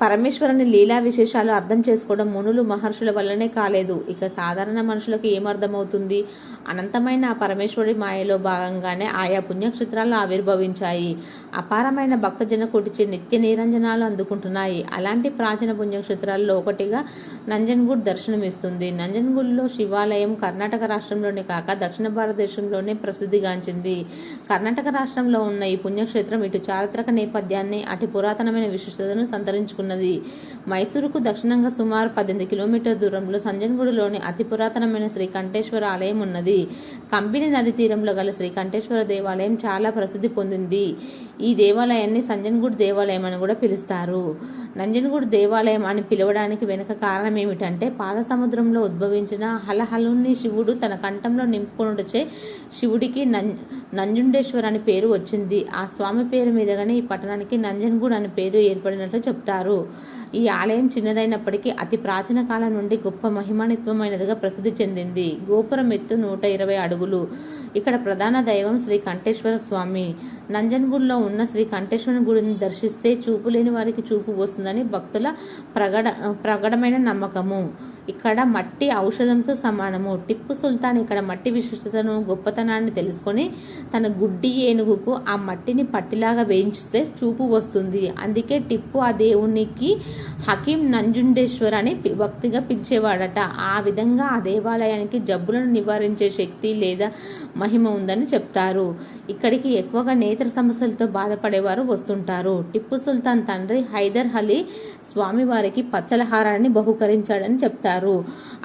పరమేశ్వరుని లీలా విశేషాలు అర్థం చేసుకోవడం మునులు మహర్షుల వల్లనే కాలేదు. ఇక సాధారణ మనుషులకు ఏమర్థమవుతుంది అనంతమైన ఆ పరమేశ్వరుడి మాయలో భాగంగానే ఆయా పుణ్యక్షేత్రాలు ఆవిర్భవించాయి. అపారమైన భక్తజన కొటిచే నిత్య నిరంజనాలు అందుకుంటున్నాయి. అలాంటి ప్రాచీన పుణ్యక్షేత్రాల్లో ఒకటిగా నంజన్గూడ్ దర్శనమిస్తుంది. నంజన్గూడ్లో శివాలయం కర్ణాటక రాష్ట్రంలోనే కాక దక్షిణ భారతదేశంలోనే ప్రసిద్ధిగాంచింది. కర్ణాటక రాష్ట్రంలో ఉన్న ఈ పుణ్యక్షేత్రం ఇటు చారిత్రక నేపథ్యాన్ని అటు పురాతనమైన విశిష్టతను ఉన్నది. మైసూరుకు దక్షిణంగా సుమారు పద్దెనిమిది కిలోమీటర్ దూరంలో సంజన్గూడులోని అతి పురాతనమైన శ్రీకంఠేశ్వర ఆలయం ఉన్నది. కంబిని నది తీరంలో గల శ్రీకంఠేశ్వర దేవాలయం చాలా ప్రసిద్ధి పొందింది. ఈ దేవాలయాన్ని సంజన్గూడ్ దేవాలయం అని కూడా పిలుస్తారు. నంజన్గూడ్ దేవాలయం అని పిలవడానికి వెనుక కారణం ఏమిటంటే పాల సముద్రంలో ఉద్భవించిన హలహలుని శివుడు తన కంఠంలో నింపుకొనుటచే శివుడికి నం నంజుండేశ్వర్ అని పేరు వచ్చింది. ఆ స్వామి పేరు మీదుగానే ఈ పట్టణానికి నంజన్గూడ్ అని పేరు ఏర్పడినట్లు చెప్తారు. ఈ ఆలయం చిన్నదైనప్పటికీ అతి ప్రాచీన కాలం నుండి గొప్ప మహిమానిత్వమైనదిగా ప్రసిద్ధి చెందింది. గోపురం ఎత్తు నూట ఇరవై అడుగులు. ఇక్కడ ప్రధాన దైవం శ్రీ కంఠేశ్వర స్వామి. నంజన్గూడ్లో ఉన్న శ్రీ కంఠేశ్వర గుడిని దర్శిస్తే చూపు లేని వారికి చూపు వస్తుందని భక్తుల ప్రగడ ప్రగడమైన నమ్మకము. ఇక్కడ మట్టి ఔషధంతో సమానము. టిప్పు సుల్తాన్ ఇక్కడ మట్టి విశిష్టతను గొప్పతనాన్ని తెలుసుకొని తన గుడ్డి ఏనుగుకు ఆ మట్టిని పట్టిలాగా వేయించితే చూపు వస్తుంది. అందుకే టిప్పు ఆ దేవునికి హకీం నంజుండేశ్వర్ అని భక్తిగా పిలిచేవాడట. ఆ విధంగా ఆ దేవాలయానికి జబ్బులను నివారించే శక్తి లేదా మహిమ ఉందని చెప్తారు. ఇక్కడికి ఎక్కువగా నేత్ర సమస్యలతో బాధపడేవారు వస్తుంటారు. టిప్పు సుల్తాన్ తండ్రి హైదర్ అలీ స్వామివారికి పచ్చలహారాన్ని బహుకరించాడని చెప్తారు.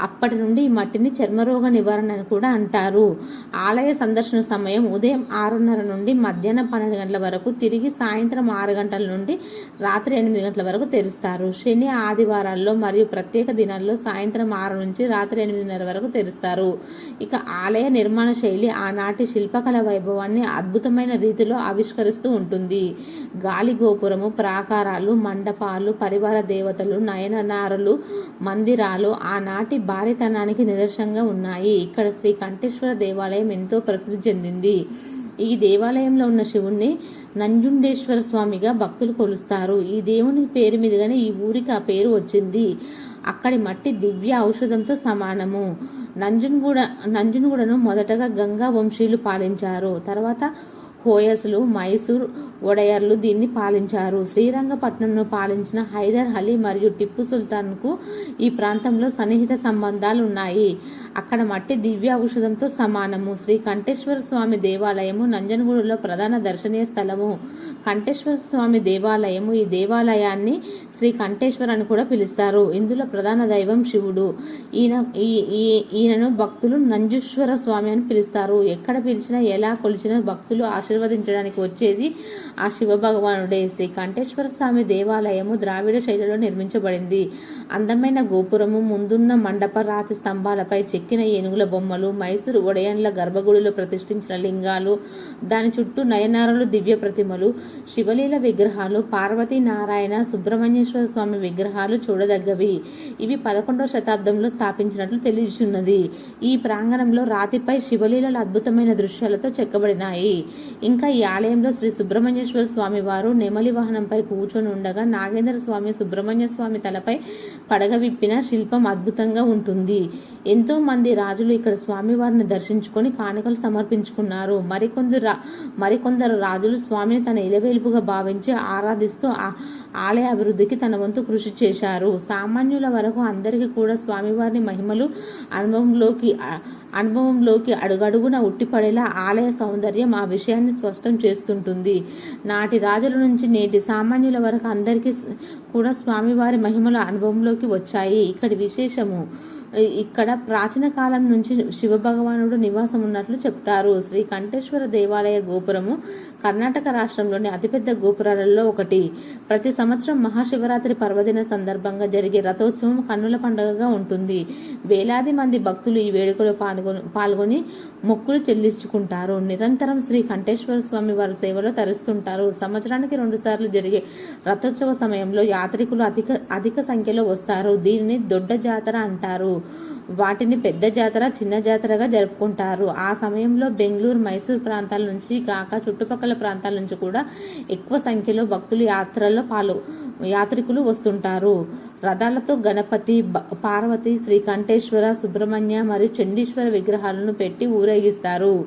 అప్పటి నుండి ఈ మట్టిని చర్మరోగ నివారణ అని కూడా అంటారు. ఆలయ సందర్శన సమయం ఉదయం ఆరున్నర నుండి మధ్యాహ్నం పన్నెండు గంటల వరకు తిరిగి సాయంత్రం ఆరు గంటల నుండి రాత్రి ఎనిమిది గంటల వరకు తెరుస్తారు. శని ఆదివారాల్లో మరియు ప్రత్యేక దినాల్లో సాయంత్రం ఆరు నుంచి రాత్రి ఎనిమిదిన్నర వరకు తెరుస్తారు. ఇక ఆలయ నిర్మాణ శైలి ఆనాటి శిల్పకళ వైభవాన్ని అద్భుతమైన రీతిలో ఆవిష్కరిస్తూ ఉంటుంది. గాలి గోపురము ప్రాకారాలు మండపాలు పరివార దేవతలు నయననారలు మందిరాలు ఆనాటి భారీతనానికి నిదర్శనంగా ఉన్నాయి. ఇక్కడ శ్రీ కంఠేశ్వర దేవాలయం ఎంతో ప్రసిద్ధి చెందింది. ఈ దేవాలయంలో ఉన్న శివుణ్ణి నంజుండేశ్వర స్వామిగా భక్తులు కొలుస్తారు. ఈ దేవుని పేరు మీదుగానే ఈ ఊరికి ఆ పేరు వచ్చింది. అక్కడి మట్టి దివ్య ఔషధంతో సమానము. నంజున్గూడ నంజున్గూడను మొదటగా గంగా వంశీయులు పాలించారు. తర్వాత హోయసులు మైసూర్ ఒడయర్లు దీన్ని పాలించారు. శ్రీరంగపట్నంను పాలించిన హైదర్ అలీ మరియు టిప్పు సుల్తాన్కు ఈ ప్రాంతంలో సన్నిహిత సంబంధాలు ఉన్నాయి అక్కడ మట్టి దివ్య ఔషధంతో సమానము. శ్రీ కంఠేశ్వర స్వామి దేవాలయము నంజనగూడలో ప్రధాన దర్శనీయ స్థలము. కంఠేశ్వర స్వామి దేవాలయము ఈ దేవాలయాన్ని శ్రీ కంఠేశ్వర్ అని కూడా పిలుస్తారు. ఇందులో ప్రధాన దైవం శివుడు. ఈయన ఈ- ఈ- ఈయనను భక్తులు నంజుశ్వర స్వామి అని పిలుస్తారు. ఎక్కడ పిలిచినా ఎలా కొలిచినా భక్తులు ఆశీర్వదించడానికి వచ్చేది ఆ శివ భగవానుడే శ్రీ కంఠేశ్వర స్వామి దేవాలయము ద్రావిడ శైలిలో నిర్మించబడింది. అందమైన గోపురము ముందున్న మండప రాతి స్తంభాలపై చెక్కిన ఏనుగుల బొమ్మలు మైసూరు ఒడయన్ల గర్భగుడిలో ప్రతిష్ఠించిన లింగాలు దాని చుట్టూ నయనారలు దివ్య ప్రతిమలు శివలీల విగ్రహాలు పార్వతీ నారాయణ సుబ్రహ్మణ్యేశ్వర స్వామి విగ్రహాలు చూడదగ్గవి. ఇవి పదకొండవ శతాబ్దంలో స్థాపించినట్లు తెలియచున్నది ఈ ప్రాంగణంలో రాతిపై శివలీలల అద్భుతమైన దృశ్యాలతో చెక్కబడినాయి. ఇంకా ఈ ఆలయంలో శ్రీ సుబ్రహ్మణ్యేశ్వర స్వామి వారు నెమలి వాహనంపై కూర్చొని ఉండగా నాగేంద్ర స్వామి సుబ్రహ్మణ్య స్వామి తలపై పడగ విప్పిన శిల్పం అద్భుతంగా ఉంటుంది. ఎంతో మంది రాజులు ఇక్కడ స్వామివారిని దర్శించుకొని కానుకలు సమర్పించుకున్నారు. మరికొందరు రా- మరికొందరు రాజులు స్వామిని తన ఇలవేలుపుగా భావించి ఆరాధిస్తూ ఆలయ అభివృద్ధికి తన వంతు కృషి చేశారు. సామాన్యుల వరకు అందరికీ కూడా స్వామివారిని మహిమలు అనుభవంలోకి అనుభవంలోకి అడుగడుగున ఉట్టిపడేలా ఆలయ సౌందర్యం ఆ విషయాన్ని స్పష్టం చేస్తుంటుంది. నాటి రాజుల నుంచి నేటి సామాన్యుల వరకు అందరికీ కూడా స్వామివారి మహిమల అనుభవంలోకి వచ్చాయి. ఇక్కడి విశేషము ఇక్కడ ప్రాచీన కాలం నుంచి శివభగవానుడు నివాసం ఉన్నట్లు చెప్తారు. శ్రీ కంఠేశ్వర దేవాలయ గోపురము కర్ణాటక రాష్ట్రంలోని అతిపెద్ద గోపురాలలో ఒకటి. ప్రతి సంవత్సరం మహాశివరాత్రి పర్వదిన సందర్భంగా జరిగే రథోత్సవం కన్నుల పండుగగా ఉంటుంది. వేలాది మంది భక్తులు ఈ వేడుకలో పాల్గొని పాల్గొని మొక్కులు చెల్లించుకుంటారు. నిరంతరం శ్రీ కంఠేశ్వర స్వామి వారి సేవలో తరుస్తుంటారు. సంవత్సరానికి రెండుసార్లు జరిగే రథోత్సవ సమయంలో యాత్రికులు అధిక అధిక సంఖ్యలో వస్తారు. దీనిని దొడ్డ జాతర అంటారు. వాటిని పెద్ద జాతర చిన్న జాతరగా జరుపుకుంటారు. ఆ సమయంలో బెంగళూరు మైసూర్ ప్రాంతాల నుంచి కాక చుట్టుపక్కల ప్రాంతాల నుంచి కూడా ఎక్కువ సంఖ్యలో భక్తులు యాత్రల్లో పాలు యాత్రికులు వస్తుంటారు. రథాలతో గణపతి బ- పార్వతి శ్రీకంఠేశ్వర సుబ్రహ్మణ్య మరియు చండీశ్వర విగ్రహాలను పెట్టి ఊరేగిస్తారు.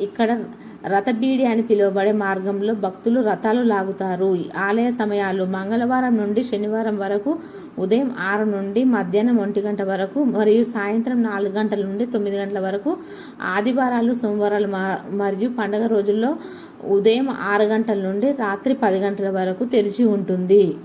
ఇక్కడ రథబీడి అని పిలువబడే మార్గంలో భక్తులు రథాలు లాగుతారు. ఆలయ సమయాలు మంగళవారం నుండి శనివారం వరకు ఉదయం ఆరు నుండి మధ్యాహ్నం ఒంటి గంట వరకు మరియు సాయంత్రం నాలుగు గంటల నుండి తొమ్మిది గంటల వరకు ఆదివారాలు సోమవారాలు మరియు పండగ రోజుల్లో ఉదయం ఆరు గంటల నుండి రాత్రి పది గంటల వరకు తెరిచి ఉంటుంది.